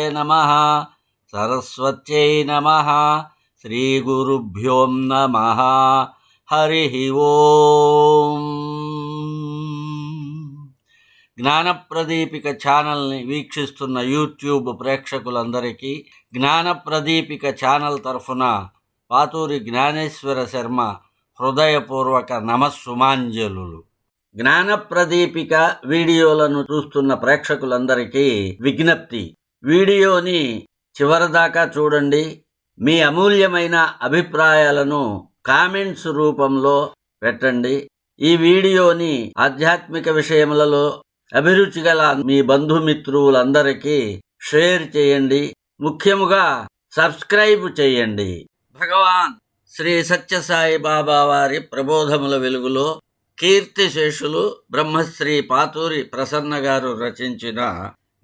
సరస్వత్యాయ నమ. సరస్వత్యై నమ. శ్రీగురుభ్యో నమ. హరి ఓం. జ్ఞానప్రదీపిక ఛానల్ని వీక్షిస్తున్న యూట్యూబ్ ప్రేక్షకులందరికీ జ్ఞానప్రదీపిక ఛానల్ తరఫున పాతూరి జ్ఞానేశ్వర శర్మ హృదయపూర్వక నమస్సుమాంజలు జ్ఞానప్రదీపిక వీడియోలను చూస్తున్న ప్రేక్షకులందరికీ విజ్ఞప్తి. వీడియోని చివరిదాకా చూడండి. మీ అమూల్యమైన అభిప్రాయాలను కామెంట్స్ రూపంలో పెట్టండి. ఈ వీడియోని ఆధ్యాత్మిక విషయములలో అభిరుచి గల మీ బంధుమిత్రులందరికీ షేర్ చేయండి. ముఖ్యముగా సబ్స్క్రైబ్ చేయండి. భగవాన్ శ్రీ సత్యసాయి బాబా వారి ప్రబోధముల వెలుగులో కీర్తిశేషులు బ్రహ్మశ్రీ పాతూరి ప్రసన్న గారు రచించిన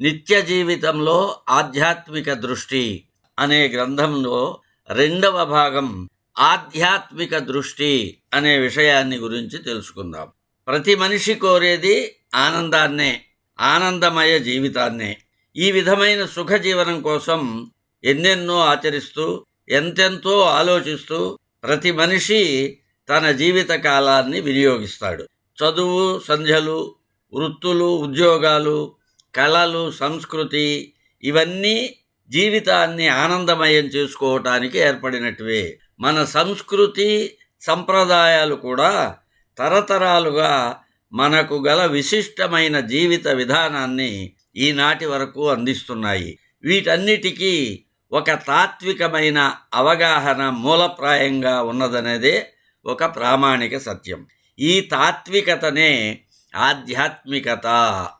నిత్య జీవితంలో ఆధ్యాత్మిక దృష్టి అనే గ్రంథంలో రెండవ భాగం ఆధ్యాత్మిక దృష్టి అనే విషయాన్ని గురించి తెలుసుకుందాం. ప్రతి మనిషి కోరేది ఆనందాన్నే ఆనందమయ జీవితాన్నే. ఈ విధమైన సుఖ జీవనం కోసం ఎన్నెన్నో ఆచరిస్తూ ఎంతెంతో ఆలోచిస్తూ ప్రతి మనిషి తన జీవిత కాలాన్ని వినియోగిస్తాడు. చదువు సంధ్యలు వృత్తులు ఉద్యోగాలు కళలు సంస్కృతి ఇవన్నీ జీవితాన్ని ఆనందమయం చేసుకోవటానికి ఏర్పడినట్టువే మన సంస్కృతి సంప్రదాయాలు కూడా తరతరాలుగా మనకు గల విశిష్టమైన జీవిత విధానాన్ని ఈనాటి వరకు అందిస్తున్నాయి. వీటన్నిటికీ ఒక తాత్వికమైన అవగాహన మూలప్రాయంగా ఉన్నదనేదే ఒక ప్రామాణిక సత్యం. ఈ తాత్వికతనే ఆధ్యాత్మికత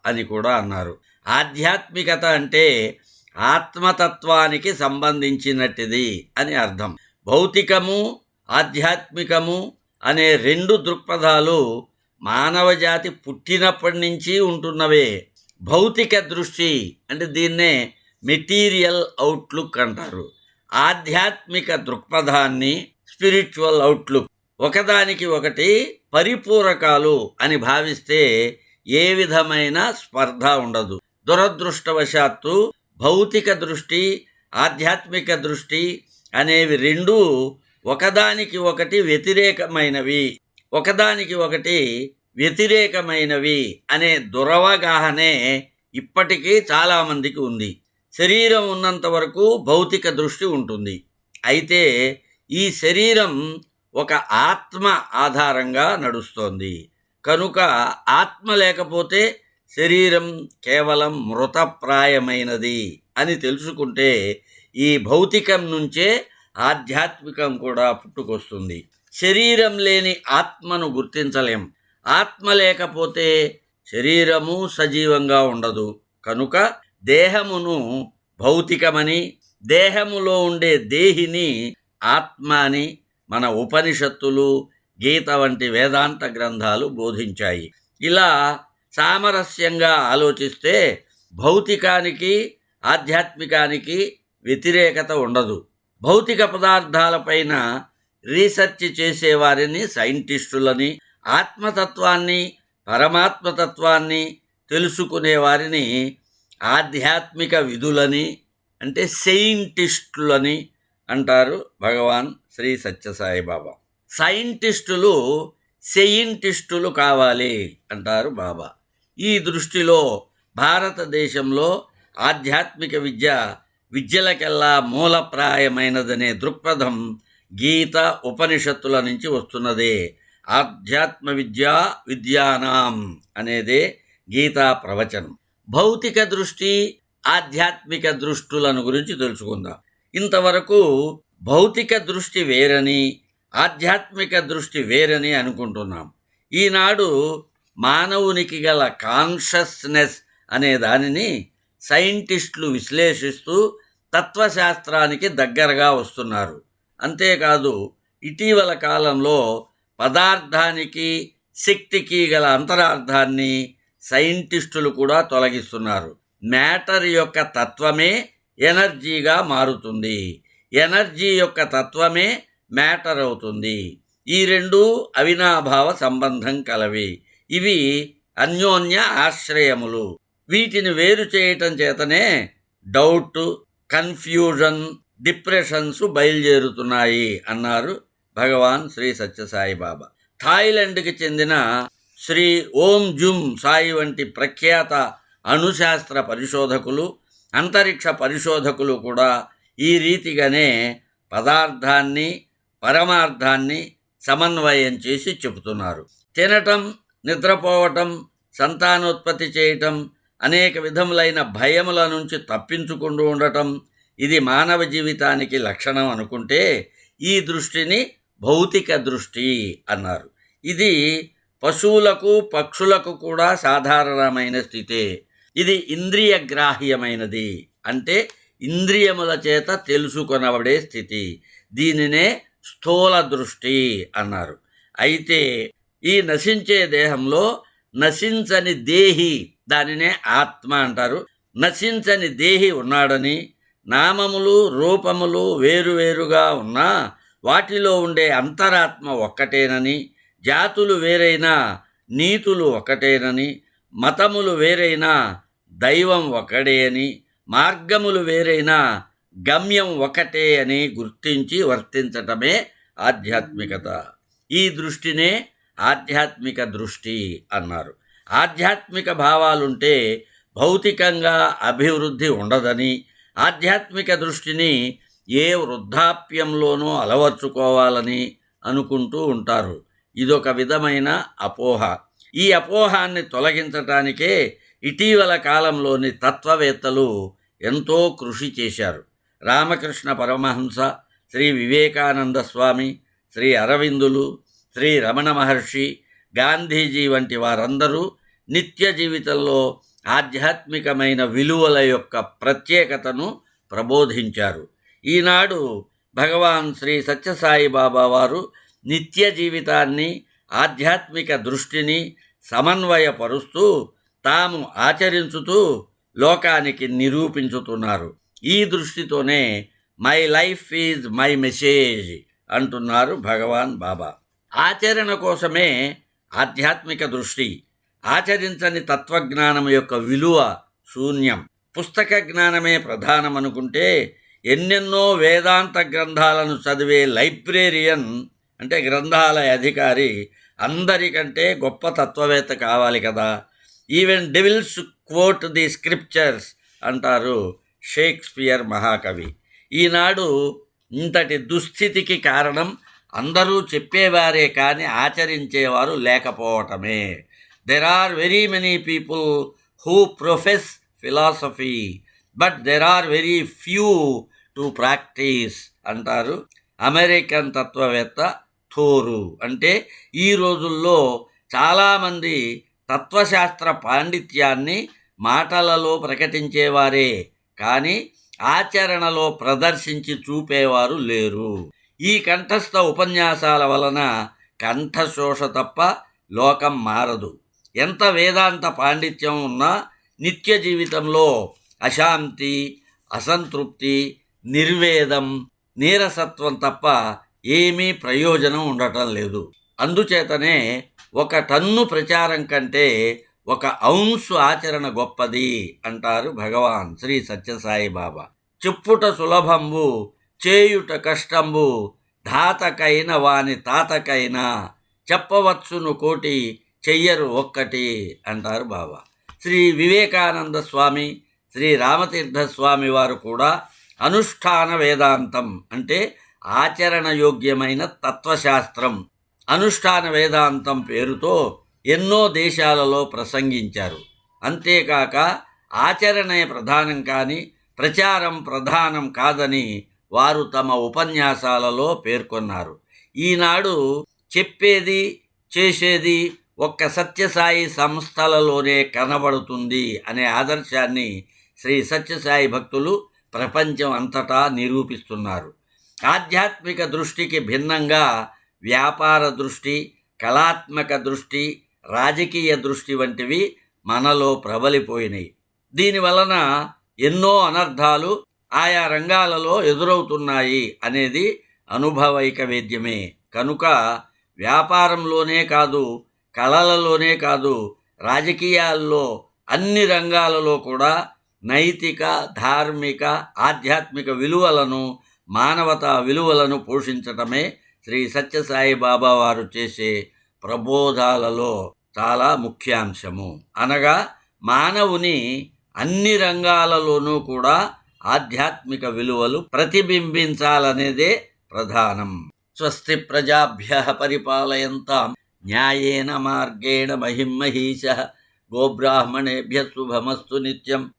అని కూడా అన్నారు. ఆధ్యాత్మికత అంటే ఆత్మతత్వానికి సంబంధించినటిది అని అర్థం. భౌతికము ఆధ్యాత్మికము అనే రెండు దృక్పథాలు మానవజాతి పుట్టినప్పటి నుంచి ఉంటున్నవే. భౌతిక దృష్టి అంటే దీన్నే మెటీరియల్ అవుట్లుక్ అంటారు. ఆధ్యాత్మిక దృక్పథాన్ని స్పిరిచువల్ అవుట్లుక్. ఒకదానికి ఒకటి పరిపూరకాలు అని భావిస్తే ఏ విధమైన స్పర్ధ ఉండదు. దురదృష్టవశాత్తు భౌతిక దృష్టి ఆధ్యాత్మిక దృష్టి అనేవి రెండూ ఒకదానికి ఒకటి వ్యతిరేకమైనవి. ఒకదానికి ఒకటి వ్యతిరేకమైనవి అనే దురవగాహనే ఇప్పటికీ చాలామందికి ఉంది. శరీరం ఉన్నంత వరకు భౌతిక దృష్టి ఉంటుంది. అయితే ఈ శరీరం ఒక ఆత్మ ఆధారంగా నడుస్తోంది. కనుక ఆత్మ లేకపోతే శరీరం కేవలం మృతప్రాయమైనది అని తెలుసుకుంటే ఈ భౌతికం నుంచే ఆధ్యాత్మికం కూడా పుట్టుకొస్తుంది. శరీరం లేని ఆత్మను గుర్తించలేం. ఆత్మ లేకపోతే శరీరము సజీవంగా ఉండదు. కనుక దేహమును భౌతికమని దేహములో ఉండే దేహిని ఆత్మ అని మన ఉపనిషత్తులు గీత వంటి వేదాంత గ్రంథాలు బోధించాయి. ఇలా సామరస్యంగా ఆలోచిస్తే భౌతికానికి ఆధ్యాత్మికానికి వ్యతిరేకత ఉండదు. భౌతిక పదార్థాలపైన రీసెర్చ్ చేసేవారిని సైంటిస్టులని ఆత్మతత్వాన్ని పరమాత్మతత్వాన్ని తెలుసుకునే వారిని ఆధ్యాత్మిక విధులని అంటే సెయింటిస్టులని అంటారు భగవాన్. శ్రీ సత్యసాయిబాబా సైంటిస్టులు సెయింటిస్టులు కావాలి అంటారు బాబా. ఈ దృష్టిలో భారతదేశంలో ఆధ్యాత్మిక విద్య విద్యలకెల్లా మూలప్రాయమైనదనే దృక్పథం గీత ఉపనిషత్తుల నుంచి వస్తున్నదే. ఆధ్యాత్మ విద్య విద్యానాం అనేదే గీతా ప్రవచనం. భౌతిక దృష్టి ఆధ్యాత్మిక దృష్టులను గురించి తెలుసుకుందాం. ఇంతవరకు భౌతిక దృష్టి వేరని ఆధ్యాత్మిక దృష్టి వేరని అనుకుంటున్నాం. ఈనాడు మానవునికి గల కాన్షియస్నెస్ అనే దానిని సైంటిస్టులు విశ్లేషిస్తూ తత్వశాస్త్రానికి దగ్గరగా వస్తున్నారు. అంతేకాదు ఇటీవల కాలంలో పదార్థానికి శక్తికి గల అంతరార్థాన్ని సైంటిస్టులు కూడా తొలగిస్తున్నారు. మ్యాటర్ యొక్క తత్వమే ఎనర్జీగా మారుతుంది. ఎనర్జీ యొక్క తత్వమే మ్యాటర్ అవుతుంది. ఈ రెండు అవినాభావ సంబంధం కలవి. ఇవి అన్యోన్య ఆశ్రయములు. వీటిని వేరు చేయటం చేతనే డౌట్ కన్ఫ్యూజన్ డిప్రెషన్స్ బయలుదేరుతున్నాయి అన్నారు భగవాన్ శ్రీ సత్యసాయిబాబా. థాయిలాండ్కి చెందిన శ్రీ ఓం జుమ్ సాయి వంటి ప్రఖ్యాత అణుశాస్త్ర పరిశోధకులు అంతరిక్ష పరిశోధకులు కూడా ఈ రీతిగానే పదార్థాన్ని పరమార్థాన్ని సమన్వయం చేసి చెబుతున్నారు. తినటం నిద్రపోవటం సంతానోత్పత్తి చేయటం అనేక విధములైన భయముల నుంచి తప్పించుకుంటూ ఉండటం ఇది మానవ జీవితానికి లక్షణం అనుకుంటే ఈ దృష్టిని భౌతిక దృష్టి అన్నారు. ఇది పశువులకు పక్షులకు కూడా సాధారణమైన స్థితే. ఇది ఇంద్రియగ్రాహ్యమైనది. అంటే ఇంద్రియముల చేత తెలుసుకొనబడే స్థితి. దీనినే స్థూల దృష్టి అన్నారు. అయితే ఈ నశించే దేహంలో నశించని దేహి దానినే ఆత్మ అంటారు. నశించని దేహి ఉన్నాడని నామములు రూపములు వేరువేరుగా ఉన్నా వాటిలో ఉండే అంతరాత్మ ఒక్కటేనని జాతులు వేరైనా నీతులు ఒకటేనని మతములు వేరైనా దైవం ఒకడే అని మార్గములు వేరైనా గమ్యం ఒకటే అని గుర్తించి వర్తించటమే ఆధ్యాత్మికత. ఈ దృష్టినే ఆధ్యాత్మిక దృష్టి అన్నారు. ఆధ్యాత్మిక భావాలుంటే భౌతికంగా అభివృద్ధి ఉండదని ఆధ్యాత్మిక దృష్టిని ఏ వృద్ధాప్యంలోనూ అలవర్చుకోవాలని అనుకుంటూ ఉంటారు. ఇదొక విధమైన అపోహ. ఈ అపోహాన్ని తొలగించటానికే ఇటీవల కాలంలోని తత్వవేత్తలు ఎంతో కృషి చేశారు. రామకృష్ణ పరమహంస శ్రీ వివేకానంద స్వామి శ్రీ అరవిందులు శ్రీ రమణ మహర్షి గాంధీజీ వంటి వారందరూ నిత్య జీవితంలో ఆధ్యాత్మికమైన విలువల యొక్క ప్రత్యేకతను ప్రబోధించారు. ఈనాడు భగవాన్ శ్రీ సత్యసాయి బాబా వారు నిత్య జీవితాన్ని ఆధ్యాత్మిక దృష్టిని సమన్వయపరుస్తూ తాము ఆచరించుతూ లోకానికి నిరూపించుతున్నారు. ఈ దృష్టితోనే my life is my message అంటున్నారు భగవాన్ బాబా. ఆచరణ కోసమే ఆధ్యాత్మిక దృష్టి ఆచరించని తత్వజ్ఞానం యొక్క విలువ శూన్యం. పుస్తక జ్ఞానమే ప్రధానమనుకుంటే ఎన్నెన్నో వేదాంత గ్రంథాలను చదివే లైబ్రేరియన్ అంటే గ్రంథాలయ అధికారి అందరికంటే గొప్ప తత్వవేత్త కావాలి కదా. Even devils quote the scriptures అంటారు షేక్స్పియర్ మహాకవి. ఈనాడు ఇంతటి దుస్థితికి కారణం అందరూ చెప్పేవారే కానీ ఆచరించేవారు లేకపోవటమే. There are very many people who profess philosophy but there are very few to practise అంటారు అమెరికన్ తత్వవేత్త థోరు. అంటే ఈ రోజుల్లో చాలామంది తత్వశాస్త్ర పాండిత్యాన్ని మాటలలో ప్రకటించేవారే కానీ ఆచరణలో ప్రదర్శించి చూపేవారు లేరు. ఈ కంఠస్థ ఉపన్యాసాల వలన కంఠశోష తప్ప లోకం మారదు. ఎంత వేదాంత పాండిత్యం ఉన్నా నిత్య జీవితంలో అశాంతి అసంతృప్తి నిర్వేదం నీరసత్వం తప్ప ఏమీ ప్రయోజనం ఉండటం లేదు. అందుచేతనే ఒక టన్ను ప్రచారం కంటే ఒక ఔన్సు ఆచరణ గొప్పది అంటారు భగవాన్ శ్రీ సత్యసాయి బాబా. చెప్పుట సులభంబు చేయుట కష్టంబు ధాతకైన వాని తాతకైనా చెప్పవచ్చును కోటి చెయ్యరు ఒక్కటి అంటారు బాబా. శ్రీ వివేకానంద స్వామి శ్రీ రామతీర్థ స్వామి వారు కూడా అనుష్ఠాన వేదాంతం అంటే ఆచరణ యోగ్యమైన తత్వశాస్త్రం అనుష్ఠాన వేదాంతం పేరుతో ఎన్నో దేశాలలో ప్రసంగించారు. అంతేకాక ఆచరణే ప్రధానం కానీ ప్రచారం ప్రధానం కాదని వారు తమ ఉపన్యాసాలలో పేర్కొన్నారు. ఈనాడు చెప్పేది చేసేది ఒక్క సత్యసాయి సంస్థలలోనే కనబడుతుంది అనే ఆదర్శాన్ని శ్రీ సత్యసాయి భక్తులు ప్రపంచం అంతటా నిరూపిస్తున్నారు. ఆధ్యాత్మిక దృష్టికి భిన్నంగా వ్యాపార దృష్టి కళాత్మక దృష్టి రాజకీయ దృష్టి వంటివి మనలో ప్రబలిపోయినాయి. దీనివలన ఎన్నో అనర్థాలు ఆయా రంగాలలో ఎదురవుతున్నాయి అనేది అనుభవైక వేద్యమే. కనుక వ్యాపారంలోనే కాదు కళలలోనే కాదు రాజకీయాల్లో అన్ని రంగాలలో కూడా నైతిక ధార్మిక ఆధ్యాత్మిక విలువలను మానవతా విలువలను పోషించటమే శ్రీ సత్యసాయి బాబా వారు చేసే ప్రబోధాలలో చాలా ముఖ్యాంశము. అనగా మానవుని అన్ని రంగాలలోనూ కూడా ఆధ్యాత్మిక విలువలు ప్రతిబింబించాలనేదే ప్రధానం. స్వస్తి ప్రజాభ్య పరిపాలయంతాం. న్యాయేన మార్గేణ మహిమహీశ గోబ్రాహ్మణేభ్య శుభమస్తు నిత్యం.